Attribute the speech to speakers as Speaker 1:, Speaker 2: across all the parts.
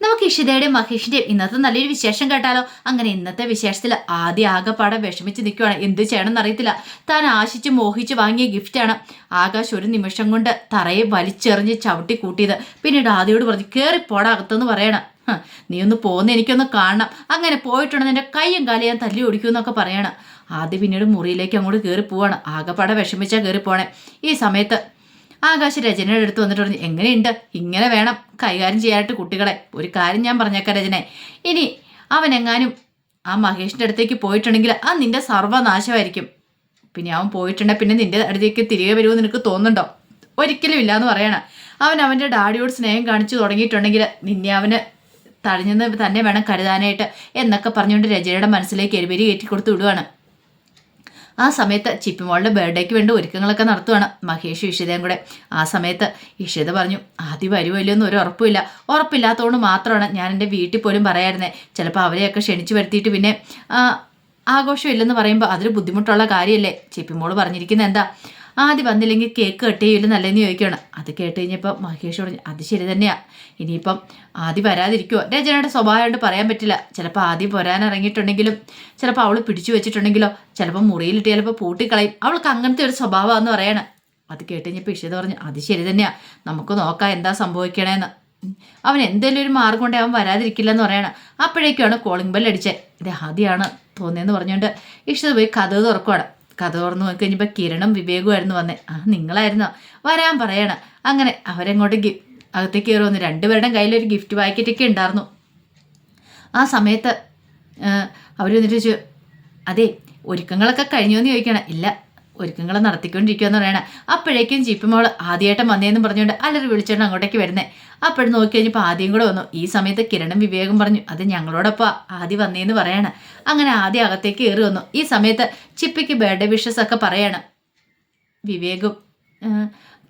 Speaker 1: നമുക്ക് ഇഷിതയുടെയും മഹേഷിന്റെയും ഇന്നത്തെ നല്ലൊരു വിശേഷം കേട്ടാലോ? അങ്ങനെ ഇന്നത്തെ വിശേഷത്തിൽ ആദ്യ ആകെപ്പാടെ വിഷമിച്ച് നിൽക്കുകയാണ് എന്ത് ചെയ്യണമെന്ന് അറിയത്തില്ല. താൻ ആശിച്ച് മോഹിച്ച് വാങ്ങിയ ഗിഫ്റ്റാണ് ആകാശ് ഒരു നിമിഷം കൊണ്ട് തറയെ വലിച്ചെറിഞ്ഞ് ചവിട്ടി കൂട്ടിയത്. പിന്നീട് ആദ്യയോട് പറഞ്ഞ് കയറി പോടാ അകത്തെന്ന് പറയണം. നീ ഒന്ന് പോകുന്ന എനിക്കൊന്ന് കാണണം. അങ്ങനെ പോയിട്ടുണ്ടെന്ന് എന്റെ കയ്യും കാലും ഞാൻ തല്ലി ഓടിക്കുമെന്നൊക്കെ പറയണം. ആദ്യം പിന്നീട് മുറിയിലേക്ക് അങ്ങോട്ട് കയറി പോവാണ്. ആകെപ്പാടെ വിഷമിച്ചാൽ കയറി പോണേ. ഈ സമയത്ത് ആകാശ് രചനയുടെ അടുത്ത് വന്നിട്ട് പറഞ്ഞു എങ്ങനെയുണ്ട്? ഇങ്ങനെ വേണം കൈകാര്യം ചെയ്യാനായിട്ട് കുട്ടികളെ. ഒരു കാര്യം ഞാൻ പറഞ്ഞേക്കാം രചനെ. ഇനി അവൻ എങ്ങാനും ആ മഹേഷിന്റെ അടുത്തേക്ക് പോയിട്ടുണ്ടെങ്കിൽ ആ നിന്റെ സർവനാശമായിരിക്കും പിന്നെ അവൻ പോയിട്ടുണ്ടെങ്കിൽ പിന്നെ നിന്റെ അടുത്തേക്ക് തിരികെ വരുമെന്ന് നിനക്ക് തോന്നുന്നുണ്ടോ? ഒരിക്കലും ഇല്ല എന്ന് പറയണം. അവൻ അവന്റെ ഡാഡിയോട് സ്നേഹം കാണിച്ചു തുടങ്ങിയിട്ടുണ്ടെങ്കിൽ നിന്നെ അവന് തഴഞ്ഞെന്ന് തന്നെ വേണം കരുതാനായിട്ട് എന്നൊക്കെ പറഞ്ഞുകൊണ്ട് രചനയുടെ മനസ്സിലേക്ക് എരുപേരി കയറ്റി കൊടുത്തു വിടുവാണ്. ആ സമയത്ത് ചിപ്പിമോളുടെ ബർത്ത്ഡേക്ക് വേണ്ടി ഒരുക്കങ്ങളൊക്കെ നടത്തുവാണ് മഹേഷ് ഇഷിതയും കൂടെ. ആ സമയത്ത് ഇഷിത പറഞ്ഞു ആദ്യം വരുമല്ലോ എന്ന് ഒരു ഉറപ്പില്ല ഉറപ്പില്ലാത്തതുകൊണ്ട് മാത്രമാണ് ഞാൻ എന്റെ വീട്ടിൽ പോലും പറയായിരുന്നത് ചിലപ്പോൾ അവരെയൊക്കെ ക്ഷണിച്ചു വരുത്തിയിട്ട് പിന്നെ ആഘോഷമില്ലെന്ന് പറയുമ്പോൾ അതൊരു ബുദ്ധിമുട്ടുള്ള കാര്യമല്ലേ ചിപ്പിമോൾ പറഞ്ഞിരിക്കുന്നത് എന്താ? ആദ്യം വന്നില്ലെങ്കിൽ കേക്ക് കട്ട് ചെയ്യില്ല നല്ലതെന്ന് ചോദിക്കുകയാണ് അത് കേട്ട് കഴിഞ്ഞപ്പോൾ മഹേഷ് പറഞ്ഞു അത് ശരി തന്നെയാ. ഇനിയിപ്പം ആദ്യം വരാതിരിക്കുമോ രചനയുടെ സ്വഭാവം കൊണ്ട് പറയാൻ പറ്റില്ല. ചിലപ്പോൾ ആദ്യം പോരാനിറങ്ങിയിട്ടുണ്ടെങ്കിലും ചിലപ്പോൾ അവൾ പിടിച്ചു വെച്ചിട്ടുണ്ടെങ്കിലോ ചിലപ്പോൾ മുറിയിലിട്ട് ചിലപ്പോൾ പൂട്ടിക്കളയും. അവൾക്ക് അങ്ങനത്തെ ഒരു സ്വഭാവമാണെന്ന് പറയണം. അത് കേട്ട് കഴിഞ്ഞപ്പോൾ ഇഷിത പറഞ്ഞു അത് ശരി തന്നെയാണ് നമുക്ക് നോക്കാം എന്താ സംഭവിക്കണേന്ന്. അവൻ എന്തെങ്കിലും ഒരു മാർഗം കൊണ്ടേ അവൻ വരാതിരിക്കില്ലെന്ന് പറയണം. അപ്പോഴേക്കാണ് കോളിംഗ് ബെൽ അടിച്ചത് ഇത് ആദ്യമാണ് തോന്നിയെന്ന് പറഞ്ഞുകൊണ്ട് ഇഷിത പോയി കഥ തുറക്കുവാണ്. കഥ തുറന്നു നോക്കി കഴിഞ്ഞപ്പോൾ കിരണും വിവേകുമായിരുന്നു വന്നേ. ആ നിങ്ങളായിരുന്നോ? വരാൻ പറയണം. അങ്ങനെ അവരെങ്ങോട്ട് ഗി അകത്തേക്ക് കയറി വന്നു രണ്ടുപേരുടെ കയ്യിലൊരു ഗിഫ്റ്റ് പാക്കറ്റൊക്കെ ഉണ്ടായിരുന്നു. ആ സമയത്ത് അവർ വന്നിട്ട് ചോദിച്ചു അതെ ഒരുക്കങ്ങളൊക്കെ കഴിഞ്ഞോ എന്ന് ചോദിക്കണം. ഇല്ല ഒരുക്കങ്ങൾ നടത്തിക്കൊണ്ടിരിക്കുകയെന്ന് പറയണ. അപ്പോഴേക്കും ചിപ്പിമോൾ ആദ്യമായിട്ടും വന്നേന്ന് പറഞ്ഞുകൊണ്ട് അല്ലൊരു വിളിച്ചോണ്ട് അങ്ങോട്ടേക്ക് വരുന്നേ. അപ്പോഴും നോക്കി കഴിഞ്ഞപ്പോൾ ആദ്യം കൂടെ വന്നു. ഈ സമയത്ത് കിരണും വിവേകം പറഞ്ഞു അത് ഞങ്ങളോടൊപ്പം ആദ്യം വന്നേന്ന് പറയണം. അങ്ങനെ ആദ്യം അകത്തേക്ക് കയറി വന്നു. ഈ സമയത്ത് ചിപ്പിക്ക് ബർത്ത്ഡേ വിഷസ് ഒക്കെ പറയണം. വിവേകും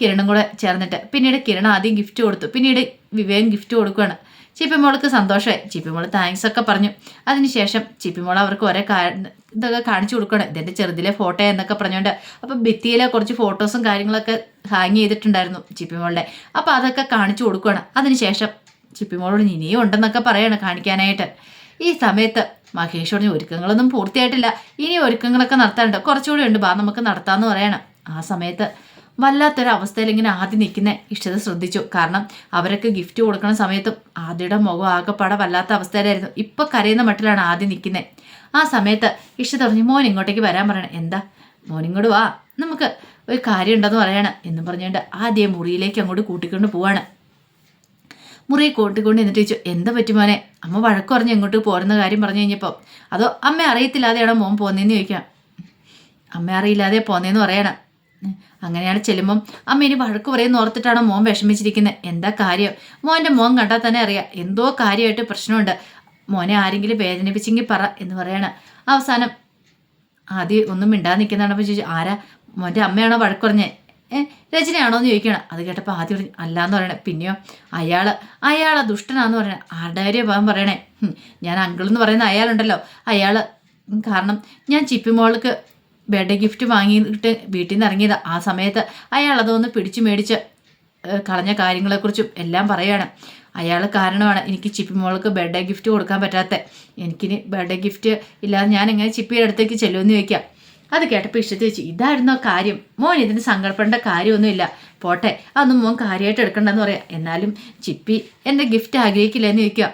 Speaker 1: കിരണും കൂടെ ചേർന്നിട്ട്. പിന്നീട് കിരൺ ആദ്യം ഗിഫ്റ്റ് കൊടുത്തു. പിന്നീട് വിവേകം ഗിഫ്റ്റ് കൊടുക്കുകയാണ് ചിപ്പിമോൾക്ക് സന്തോഷമായി. ചിപ്പിമോൾ താങ്ക്സ് ഒക്കെ പറഞ്ഞു. അതിനുശേഷം ചിപ്പിമോൾ അവർക്ക് ഒരേ ഇതൊക്കെ കാണിച്ചു കൊടുക്കണം ഇതിന്റെ ചെറുതിലെ ഫോട്ടോ എന്നൊക്കെ പറഞ്ഞുകൊണ്ട് അപ്പം ഭിത്തിയിലെ കുറച്ച് ഫോട്ടോസും കാര്യങ്ങളൊക്കെ ഹാങ് ചെയ്തിട്ടുണ്ടായിരുന്നു ചിപ്പിമോളുടെ അപ്പോൾ അതൊക്കെ കാണിച്ചു കൊടുക്കുകയാണ് അതിനുശേഷം ചിപ്പിമോളോട് ഇനിയും ഉണ്ടെന്നൊക്കെ പറയണം കാണിക്കാനായിട്ട്. ഈ സമയത്ത് മഹേഷ് പറഞ്ഞു ഒരുക്കങ്ങളൊന്നും പൂർത്തിയായിട്ടില്ല. ഇനി ഒരുക്കങ്ങളൊക്കെ നടത്താനുണ്ട്. കുറച്ചുകൂടി ഉണ്ട്. ബാ നമുക്ക് നടത്താമെന്ന് പറയണം. ആ സമയത്ത് വല്ലാത്തൊരു അവസ്ഥയിൽ ഇങ്ങനെ ആദ്യം നിൽക്കുന്ന. ഇഷ്ടത ശ്രദ്ധിച്ചു. കാരണം അവരൊക്കെ ഗിഫ്റ്റ് കൊടുക്കുന്ന സമയത്തും ആദ്യയുടെ മുഖം ആകെപ്പാടെ വല്ലാത്ത അവസ്ഥയിലായിരുന്നു. ഇപ്പം കരയുന്ന മട്ടിലാണ് ആദ്യം നിൽക്കുന്നത് ആ സമയത്ത് ഇഷ്ടത പറഞ്ഞു മോൻ ഇങ്ങോട്ടേക്ക് വരാൻ പറയണം. എന്താ? മോൻ ഇങ്ങോട്ട് വാ. നമുക്ക് ഒരു കാര്യം ഉണ്ടെന്ന് പറയണം. എന്ന് പറഞ്ഞുകൊണ്ട് ആദ്യം മുറിയിലേക്ക് അങ്ങോട്ട് കൂട്ടിക്കൊണ്ട് പോവാണ്. മുറിയെ കൂട്ടിക്കൊണ്ട് എന്നിട്ട് ചോദിച്ചു എന്താ പറ്റും മോനെ? അമ്മ വഴക്ക് പറഞ്ഞ് എങ്ങോട്ട് പോരുന്ന കാര്യം പറഞ്ഞു കഴിഞ്ഞപ്പോൾ അതോ അമ്മ അറിയത്തില്ലാതെയാണോ മോൻ പോന്നേന്ന് ചോദിക്കാം. അമ്മ അറിയില്ലാതെ പോന്നേന്ന് പറയണം. അങ്ങനെയാണ് ചെല്ലുമ്പം അമ്മ ഇനി വഴക്ക് പറയുന്ന ഓർത്തിട്ടാണോ മോൻ വിഷമിച്ചിരിക്കുന്നത്? എന്താ കാര്യം? മോന്റെ മോൻ കണ്ടാൽ തന്നെ അറിയാം. എന്തോ കാര്യമായിട്ട് പ്രശ്നമുണ്ട്. മോനെ ആരെങ്കിലും വേദനിപ്പിച്ചെങ്കിൽ പറ എന്ന് പറയണം. അവസാനം ആദ്യം ഒന്നും മിണ്ടാതെ നിൽക്കുന്നതാണ്. ചോദിച്ചു ആരാ? മോന്റെ അമ്മയാണോ വഴക്ക് പറഞ്ഞേ? രചനയാണോ എന്ന് ചോദിക്കണം അത് കേട്ടപ്പോൾ ആദ്യം പറഞ്ഞു അല്ലാന്ന് പറയണേ. പിന്നെയോ അയാൾ അയാൾ ദുഷ്ടനാന്ന് പറയണേ. ആരുടെ പോകാൻ പറയണേ? ഞാൻ അങ്കിൾ എന്ന് പറയുന്ന അയാളുണ്ടല്ലോ. അയാൾ കാരണം ഞാൻ ചിപ്പിമോൾക്ക് ബർത്ത്ഡേ ഗിഫ്റ്റ് വാങ്ങിയിട്ട് വീട്ടിൽ നിന്ന് ഇറങ്ങിയത്. ആ സമയത്ത് അയാൾ അതൊന്ന് പിടിച്ചു മേടിച്ച് കളഞ്ഞ കാര്യങ്ങളെക്കുറിച്ചും എല്ലാം പറയുകയാണ് അയാൾ കാരണമാണ് എനിക്ക് ചിപ്പി മോൾക്ക് ബർത്ത്ഡേ ഗിഫ്റ്റ് കൊടുക്കാൻ പറ്റാത്ത. എനിക്കിനി ബർത്ത്ഡേ ഗിഫ്റ്റ് ഇല്ലാതെ ഞാൻ എങ്ങനെ ചിപ്പിയുടെ അടുത്തേക്ക് ചെല്ലുമെന്ന് ചോദിക്കാം. അത് കേട്ടപ്പോൾ ഇഷ്ടത്തിൽ വെച്ച് ഇതായിരുന്നോ കാര്യം? മോൻ ഇതിന് സങ്കടപ്പെടേണ്ട കാര്യമൊന്നുമില്ല. പോട്ടെ അതൊന്നും മോൻ കാര്യമായിട്ട് എടുക്കണ്ടെന്ന് പറയാം. എന്നാലും ചിപ്പി എന്റെ ഗിഫ്റ്റ് ആഗ്രഹിക്കില്ല എന്ന് ചോദിക്കുക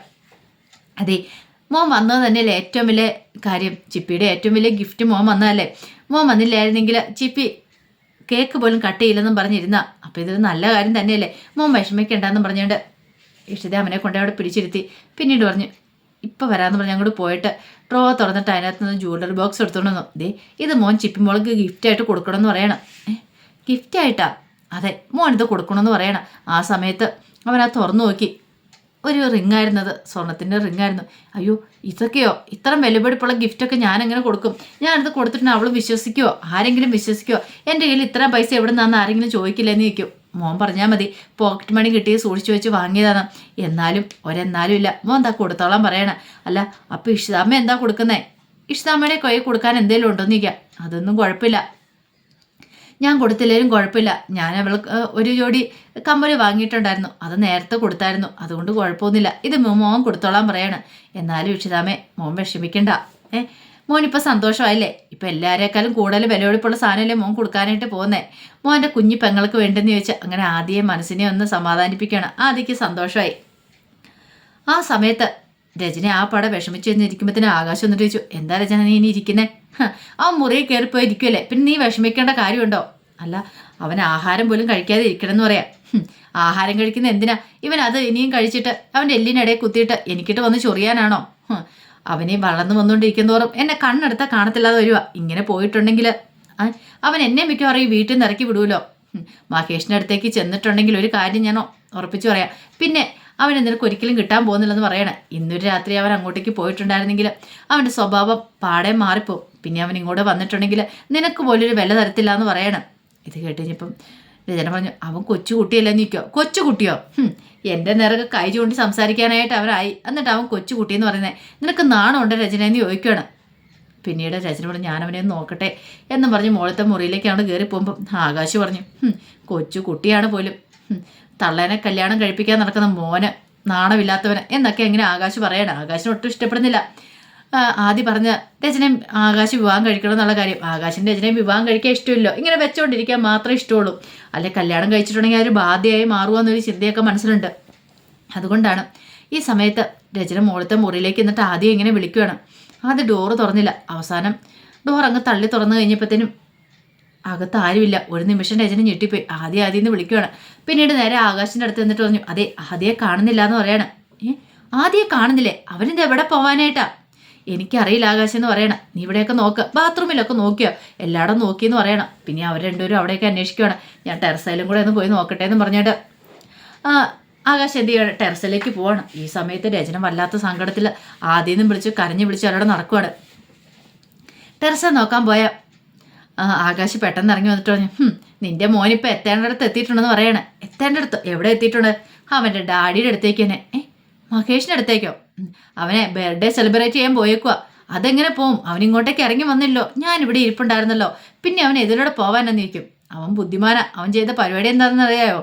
Speaker 1: അതെ മോൻ വന്നത് തന്നെയല്ലേ ഏറ്റവും വലിയ കാര്യം ചിപ്പിയുടെ ഏറ്റവും വലിയ ഗിഫ്റ്റ് മോൻ വന്നതല്ലേ? മോൻ വന്നില്ലായിരുന്നെങ്കിൽ ചിപ്പി കേക്ക് പോലും കട്ട് ചെയ്യില്ലെന്നും പറഞ്ഞിരുന്ന അപ്പോൾ ഇതൊരു നല്ല കാര്യം തന്നെയല്ലേ? മോൻ വിഷമിക്കണ്ടെന്നും പറഞ്ഞുകൊണ്ട് ഇഷ്ടത്തെ അവനെ കൊണ്ട് അവിടെ പിടിച്ചിരുത്തി. പിന്നീട് പറഞ്ഞു ഇപ്പം വരാമെന്ന് പറഞ്ഞ് അങ്ങോട്ട് പോയിട്ട് ഡ്രോ തുറന്നിട്ട് അതിനകത്ത് നിന്ന് ജ്വല്ലറി ബോക്സ് എടുത്തോണ്ട് വന്നു. ദേ ഇത് മോൻ ചിപ്പിമോൾക്ക് ഗിഫ്റ്റായിട്ട് കൊടുക്കണമെന്ന് പറയണം. ഗിഫ്റ്റായിട്ടാ അതെ മോൻ ഇത് കൊടുക്കണമെന്ന് പറയണം. ആ സമയത്ത് അവൻ തുറന്നു നോക്കി. ഒരു റിംഗ് ആയിരുന്നത്. സ്വർണത്തിന്റെ റിംഗ് ആയിരുന്നു. അയ്യോ ഇതൊക്കെയോ? ഇത്ര വിലപിടിപ്പുള്ള ഗിഫ്റ്റൊക്കെ ഞാൻ എങ്ങനെ കൊടുക്കും? ഞാനത് കൊടുത്തിട്ടുണ്ട് അവൾ വിശ്വസിക്കുമോ ആരെങ്കിലും വിശ്വസിക്കുമോ എന്റെ കയ്യിൽ ഇത്ര പൈസ എവിടെ നിന്നാന്ന് ആരെങ്കിലും ചോദിക്കില്ലെന്ന് ചോദിക്കും. മോൻ പറഞ്ഞാൽ മതി പോക്കറ്റ് മണി കിട്ടി സൂക്ഷിച്ചു വെച്ച് വാങ്ങിയതാണ്. എന്നാലും ഒരെന്നാലും ഇല്ല. മോൻ എന്താ കൊടുത്തോളാൻ പറയണേ? അല്ല അപ്പോൾ ഇഷിതാമ്മ എന്താ കൊടുക്കുന്നേ? ഇഷിതാമ്മയുടെ കൈ കൊടുക്കാൻ എന്തെങ്കിലും ഉണ്ടോന്ന് ചോദിക്കാം. അതൊന്നും കുഴപ്പമില്ല. ഞാൻ കൊടുത്തില്ലേലും കുഴപ്പമില്ല. ഞാൻ അവൾക്ക് ഒരു ജോഡി കമ്മൽ വാങ്ങിയിട്ടുണ്ടായിരുന്നു. അത് നേരത്തെ കൊടുത്തായിരുന്നു. അതുകൊണ്ട് കുഴപ്പമൊന്നുമില്ല. ഇത് മോൻ കൊടുത്തോളാൻ പറയാണ്. എന്നാലും ഇഷിതാമേ മോൻ വിഷമിക്കണ്ട. ഏ മോൻ ഇപ്പോൾ സന്തോഷമായില്ലേ? ഇപ്പം എല്ലാവരേക്കാളും കൂടുതൽ വിലപിടിപ്പുള്ള സാധനമല്ലേ മോൻ കൊടുക്കാനായിട്ട് പോകുന്നേ? മോന്റെ കുഞ്ഞി പെങ്ങൾക്ക് വേണ്ടെന്ന് ചോദിച്ചാൽ അങ്ങനെ ആദ്യം മനസ്സിനെ ഒന്ന് സമാധാനിപ്പിക്കുകയാണ്. ആദ്യക്ക് സന്തോഷമായി. ആ സമയത്ത് രജന ആ പട വിഷമിച്ചു എന്നിരിക്കുമ്പോഴത്തേന് ആകാശം എന്നിട്ട് ചോദിച്ചു എന്താ രചന നീ ഇനി ഇരിക്കുന്നേ? ആ മുറിയിൽ കയറിപ്പോയി ഇരിക്കുമല്ലേ പിന്നെ നീ വിഷമിക്കേണ്ട കാര്യമുണ്ടോ? അല്ല അവൻ ആഹാരം പോലും കഴിക്കാതെ ഇരിക്കണം എന്ന് പറയാം ആഹാരം കഴിക്കുന്ന എന്തിനാ? ഇവൻ അത് ഇനിയും കഴിച്ചിട്ട് അവന്റെ എല്ലിനിടയിൽ കുത്തിയിട്ട് എനിക്കിട്ട് വന്ന് ചൊറിയാനാണോ? അവനെ വളർന്നു വന്നുകൊണ്ടിരിക്കുന്നതോറും എന്നെ കണ്ണെടുത്താൽ കാണത്തില്ലാതെ വരുവാ. ഇങ്ങനെ പോയിട്ടുണ്ടെങ്കിൽ അവൻ എന്നെ മിക്കവാറും ഈ വീട്ടിൽ നിന്ന് ഇറക്കി വിടുമല്ലോ മഹേഷിന്റെ അടുത്തേക്ക് ചെന്നിട്ടുണ്ടെങ്കിൽ ഒരു കാര്യം ഞാൻ ഉറപ്പിച്ചു പറയാം. പിന്നെ അവൻ നിനക്ക് ഒരിക്കലും കിട്ടാൻ പോകുന്നില്ലെന്ന് പറയണേ. ഇന്നൊരു രാത്രി അവൻ അങ്ങോട്ടേക്ക് പോയിട്ടുണ്ടായിരുന്നെങ്കിൽ അവന്റെ സ്വഭാവം പാടെ മാറിപ്പോവും പിന്നെ അവൻ ഇങ്ങോട്ട് വന്നിട്ടുണ്ടെങ്കിൽ നിനക്ക് പോലൊരു വില തരത്തില്ല എന്ന് പറയണം. ഇത് കേട്ട് കഴിഞ്ഞപ്പം രചന പറഞ്ഞു അവൻ കൊച്ചുകുട്ടിയല്ലേ നിൽക്കോ കൊച്ചുകുട്ടിയോ? എന്റെ നിറക്ക് കൈ ചൂണ്ടി സംസാരിക്കാനായിട്ട് അവനായി. എന്നിട്ട് അവൻ കൊച്ചുകുട്ടിയെന്ന് പറയുന്നത് നിനക്ക് നാണമുണ്ട് രചന എന്ന് ചോദിക്കുകയാണ് പിന്നീട് രചന പറഞ്ഞു ഞാനവനെ നോക്കട്ടെ എന്നും പറഞ്ഞ് മോളത്തെ മുറിയിലേക്കാണ് കയറി പോകുമ്പം ആകാശ് പറഞ്ഞു "ഹും, കൊച്ചു കുട്ടിയാണ് പോലും തള്ളേനെ കല്യാണം കഴിപ്പിക്കാൻ നടക്കുന്ന മോന് നാണമില്ലാത്തവന് എന്നൊക്കെ എങ്ങനെ ആകാശ് പറയണം. ആകാശിന് ഒട്ടും ഇഷ്ടപ്പെടുന്നില്ല. ആദ്യം പറഞ്ഞ രചനയും ആകാശ് വിവാഹം കഴിക്കണം എന്നുള്ള കാര്യം. ആകാശിന്റെ രചനയും വിവാഹം കഴിക്കാൻ ഇഷ്ടമില്ലോ ഇങ്ങനെ വെച്ചുകൊണ്ടിരിക്കാൻ മാത്രമേ ഇഷ്ടമുള്ളൂ. അല്ലെ കല്യാണം കഴിച്ചിട്ടുണ്ടെങ്കിൽ അതൊരു ബാധ്യയായി മാറുക ചിന്തയൊക്കെ മനസ്സിലുണ്ട്. അതുകൊണ്ടാണ് ഈ സമയത്ത് രചന മോളത്തെ മുറിയിലേക്ക് എന്നിട്ട് ആദ്യം ഇങ്ങനെ വിളിക്കുകയാണ് ആദ്യം ഡോറ് തുറന്നില്ല. അവസാനം ഡോർ അങ്ങ് തള്ളി തുറന്നു കഴിഞ്ഞപ്പോഴത്തേനും അകത്ത് ആരുമില്ല ഒരു നിമിഷം രചന ഞെട്ടിപ്പോയി. ആദ്യം ആദ്യം എന്ന് വിളിക്കുകയാണ് പിന്നീട് നേരെ ആകാശിന്റെ അടുത്ത് എന്നിട്ട് പറഞ്ഞു അതെ ആദ്യയെ കാണുന്നില്ല എന്ന് പറയാണ്. ഏ ആദ്യയെ കാണുന്നില്ലേ? അവനെന്താ എവിടെ പോവാനായിട്ടാ? എനിക്കറിയില്ല ആകാശം എന്ന് പറയണം. നീ ഇവിടെയൊക്കെ നോക്ക്. ബാത്റൂമിലൊക്കെ നോക്കിയോ? എല്ലായിടും നോക്കിയെന്ന് പറയണം. പിന്നെ അവർ രണ്ടുപേരും അവിടെയൊക്കെ അന്വേഷിക്കുകയാണ് ഞാൻ ടെറസയിലും കൂടെ ഒന്ന് പോയി നോക്കട്ടെ എന്ന് പറഞ്ഞിട്ട് ആകാശ് എന്ത് ചെയ്യണം? ടെറസിലേക്ക് പോവാണ്. ഈ സമയത്ത് രചന വല്ലാത്ത സങ്കടത്തിൽ ആദ്യം നിന്നും വിളിച്ച് കരഞ്ഞു വിളിച്ച് അവരോട് നടക്കുവാണ്. ടെറസ നോക്കാൻ പോയ ആ, ആകാശ് പെട്ടെന്ന് ഇറങ്ങി വന്നിട്ട് പറഞ്ഞു "ഹും, നിന്റെ മോനിപ്പോൾ എത്തേണ്ടടുത്ത് എത്തിയിട്ടുണ്ടെന്ന് പറയണേ. എത്തേണ്ടടുത്ത്? എവിടെ എത്തിയിട്ടുണ്ട്? അവന്റെ ഡാഡിയുടെ അടുത്തേക്ക് തന്നെ. ഏ മഹേഷിന്റെ അടുത്തേക്കോ? അവനെ ബർത്ത്ഡേ സെലിബ്രേറ്റ് ചെയ്യാൻ പോയേക്കുക അതെങ്ങനെ പോവും? അവൻ ഇങ്ങോട്ടേക്ക് ഇറങ്ങി വന്നില്ലോ. ഞാൻ ഇവിടെ ഇരിപ്പുണ്ടായിരുന്നല്ലോ. പിന്നെ അവൻ എതിലൂടെ പോവാനെന്ന് നിൽക്കും അവൻ ബുദ്ധിമാനാ. അവൻ ചെയ്ത പരിപാടി എന്താണെന്ന് അറിയാമോ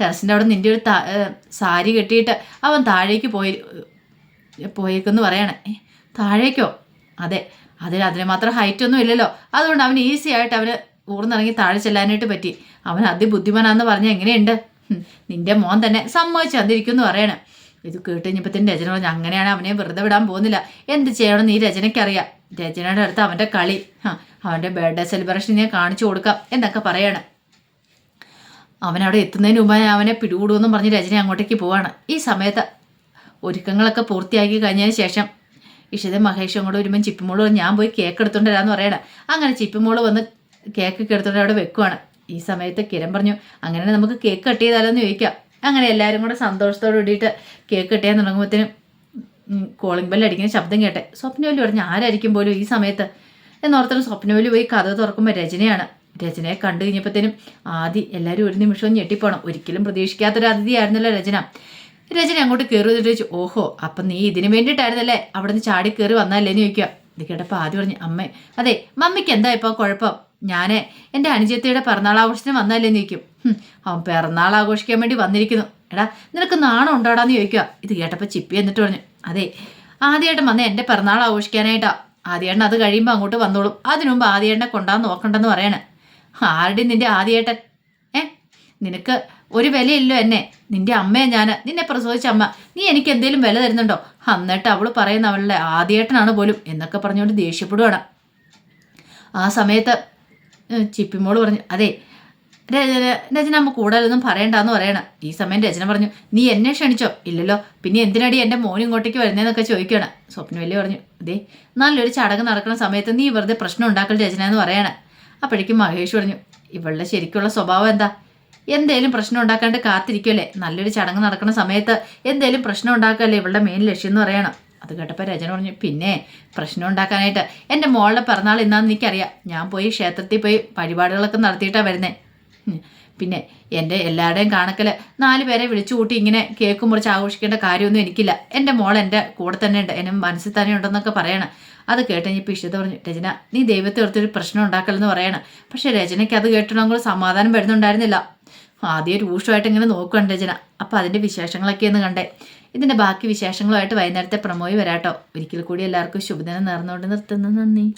Speaker 1: ടെറസിന്റെ അവിടെ നിന്റെ ഒരു സാരി കെട്ടിയിട്ട് അവൻ താഴേക്ക് പോയി പോയേക്കെന്ന് പറയണേ. താഴേക്കോ? അതെ. അതിന് അതിന് മാത്രം ഹൈറ്റ് ഒന്നും ഇല്ലല്ലോ. അതുകൊണ്ട് അവന് ഈസി ആയിട്ട് അവന് ഊർന്നിറങ്ങി താഴെ ചെല്ലാനായിട്ട് പറ്റി. അവൻ അതിബുദ്ധിമാനാന്ന് പറഞ്ഞാൽ എങ്ങനെയുണ്ട്? നിന്റെ മോൻ തന്നെ സമ്മതിച്ചു അതിരിക്കും എന്ന് പറയണം. ഇത് കേട്ട് കഴിഞ്ഞപ്പത്തിന് രചന പറഞ്ഞു അങ്ങനെയാണ് അവനെ വെറുതെ വിടാൻ പോകുന്നില്ല. എന്ത് ചെയ്യണമെന്ന് ഈ രചനയ്ക്കറിയാം. രചനയുടെ അടുത്ത് അവന്റെ കളി. അവന്റെ ബർത്ത്ഡേ സെലിബ്രേഷൻ ഞാൻ കാണിച്ചു കൊടുക്കാം എന്നൊക്കെ പറയാണ്. അവനവിടെ എത്തുന്നതിന് മുമ്പ് ഞാൻ അവനെ പിടികൂടുമെന്നും പറഞ്ഞ് രചന അങ്ങോട്ടേക്ക് പോവാണ്. ഈ സമയത്ത് ഒരുക്കങ്ങളൊക്കെ പൂർത്തിയാക്കി കഴിഞ്ഞതിന് ശേഷം ഇഷിത മഹേഷും കൂടെ വരുമ്പം ചിപ്പിമോൾ ഞാൻ പോയി കേക്ക് എടുത്തോണ്ട് വരാമെന്ന് പറയണ അങ്ങനെ ചിപ്പിമോൾ വന്ന് കേക്ക് എടുത്തോണ്ട് അവിടെ വെക്കുവാണ്. ഈ സമയത്ത് കിരൺ പറഞ്ഞു അങ്ങനെ നമുക്ക് കേക്ക് കട്ട് ചെയ്താലോ എന്ന് ചോദിക്കാം. അങ്ങനെ എല്ലാവരും കൂടെ സന്തോഷത്തോട് കൂടിയിട്ട് കേക്ക് കട്ട് ചെയ്യാൻ തുടങ്ങുമ്പോഴത്തേനും കോളിംഗ് ബെല്ല് അടിക്കുന്ന ശബ്ദം കേട്ടെ. സ്വപ്നവലി പറഞ്ഞു ആരായിരിക്കും പോലും ഈ സമയത്ത്? എന്നോർത്തിട്ട് സ്വപ്നവലി പോയി കഥ തുറക്കുമ്പോൾ രചനയാണ്. രചനയെ കണ്ടു കഴിഞ്ഞപ്പോഴത്തേനും ആദ്യം എല്ലാവരും ഒരു നിമിഷവും ഞെട്ടിപ്പോണം. ഒരിക്കലും പ്രതീക്ഷിക്കാത്തൊരു അതിഥിയായിരുന്നല്ലോ രചന. രചന അങ്ങോട്ട് കയറി ചോദിച്ചു ഓഹോ അപ്പം നീ ഇതിനു വേണ്ടിയിട്ടായിരുന്നല്ലേ? അവിടെ നിന്ന് ചാടി കയറി വന്നല്ലേ എന്ന് ചോദിക്കുക. ഇത് കേട്ടപ്പോൾ ആദ്യം പറഞ്ഞു അമ്മേ അതെ മമ്മിക്ക് എന്താ ഇപ്പോൾ കുഴപ്പം? ഞാൻ എന്റെ അനുജത്തിയുടെ പിറന്നാൾ ആഘോഷത്തിന് എന്ന് ചോദിക്കും. അവൻ പിറന്നാൾ ആഘോഷിക്കാൻ വേണ്ടി വന്നിരിക്കുന്നു. എടാ നിനക്ക് നാണം ഉണ്ടോടാന്ന് ചോദിക്കുക. ഇത് കേട്ടപ്പോൾ ചിപ്പി എന്നിട്ട് പറഞ്ഞു അതെ ആദ്യമായിട്ട് വന്ന എന്റെ പിറന്നാൾ ആഘോഷിക്കാനായിട്ടാ. ആദ്യേട്ടൻ അത് കഴിയുമ്പോൾ അങ്ങോട്ട് വന്നോളും. അതിനുമുമ്പ് ആദ്യേട്ടനെ കൊണ്ടാന്ന് നോക്കണ്ടെന്ന് പറയണേ. ആരുടെയും നിന്റെ ആദ്യേട്ടൻ നിനക്ക് ഒരു വിലയില്ലോ എന്നെ. നിന്റെ അമ്മയെ ഞാൻ നിന്നെ പ്രസവിച്ച അമ്മ. നീ എനിക്ക് എന്തെങ്കിലും വില തരുന്നുണ്ടോ? എന്നിട്ട് അവൾ പറയുന്ന അവളുടെ ആദ്യേട്ടനാണ് പോലും എന്നൊക്കെ പറഞ്ഞുകൊണ്ട് ദേഷ്യപ്പെടുകയാണ് ആ സമയത്ത് ചിപ്പിമോൾ പറഞ്ഞു അതെ രചന രചന അമ്മ കൂടുതലൊന്നും പറയണ്ടെന്ന് പറയണം. ഈ സമയം രചന പറഞ്ഞു നീ എന്നെ ക്ഷണിച്ചോ? ഇല്ലല്ലോ. പിന്നെ എന്തിനടി എന്റെ മോൻ ഇങ്ങോട്ടേക്ക് വരുന്നതെന്നൊക്കെ ചോദിക്കുകയാണ് സ്വപ്നവല്ലി പറഞ്ഞു അതെ നല്ലൊരു ചടങ്ങ് നടക്കുന്ന സമയത്ത് നീ വെറുതെ പ്രശ്നം ഉണ്ടാക്കൽ രചന എന്ന് പറയണേ. അപ്പോഴേക്കും മഹേഷ് പറഞ്ഞു ഇവളുടെ ശരിക്കുള്ള സ്വഭാവം എന്താ? എന്തേലും പ്രശ്നം ഉണ്ടാക്കാണ്ട് കാത്തിരിക്കുമല്ലേ നല്ലൊരു ചടങ്ങ് നടക്കുന്ന സമയത്ത് എന്തേലും പ്രശ്നം ഉണ്ടാക്കല്ലേ ഇവളുടെ മെയിൻ ലക്ഷ്യം എന്ന് പറയണം. അത് കേട്ടപ്പോൾ രചന പറഞ്ഞു പിന്നെ പ്രശ്നം ഉണ്ടാക്കാനായിട്ട് എന്റെ മോളുടെ പിറന്നാൾ ഇന്നാന്ന് എനിക്കറിയാം. ഞാൻ പോയി ക്ഷേത്രത്തിൽ പോയി പരിപാടികളൊക്കെ നടത്തിയിട്ടാണ് വരുന്നത് പിന്നെ എന്റെ എല്ലാവരുടെയും കാണക്കൽ നാല് പേരെ വിളിച്ചു കൂട്ടി ഇങ്ങനെ കേക്ക് മുറിച്ച് ആഘോഷിക്കേണ്ട കാര്യമൊന്നും എനിക്കില്ല. എന്റെ മോൾ എന്റെ കൂടെ തന്നെ ഉണ്ട്. എന്റെ മനസ്സിൽ തന്നെ ഉണ്ടെന്നൊക്കെ പറയണം. അത് കേട്ട് ഇപ്പോൾ ഇഷ്ടത്തെ പറഞ്ഞു രചന നീ ദൈവത്തെ ഓർത്തൊരു പ്രശ്നം ഉണ്ടാക്കലെന്ന് പറയണം. പക്ഷേ രചനയ്ക്ക് അത് കേട്ടിട്ടുണ്ടെങ്കിൽ സമാധാനം വരുന്നുണ്ടായിരുന്നില്ല. ആദ്യം രൂക്ഷമായിട്ട് ഇങ്ങനെ നോക്കുന്നുണ്ട് ജന അപ്പം അതിന്റെ വിശേഷങ്ങളൊക്കെ ഒന്ന് കണ്ടേ. ഇതിന്റെ ബാക്കി വിശേഷങ്ങളുമായിട്ട് വൈകുന്നേരത്തെ പ്രമോയി വരാട്ടോ. ഒരിക്കൽ കൂടി എല്ലാവർക്കും ശുഭദിനം നേർന്നുകൊണ്ട് നിർത്തുന്നു. നന്ദി.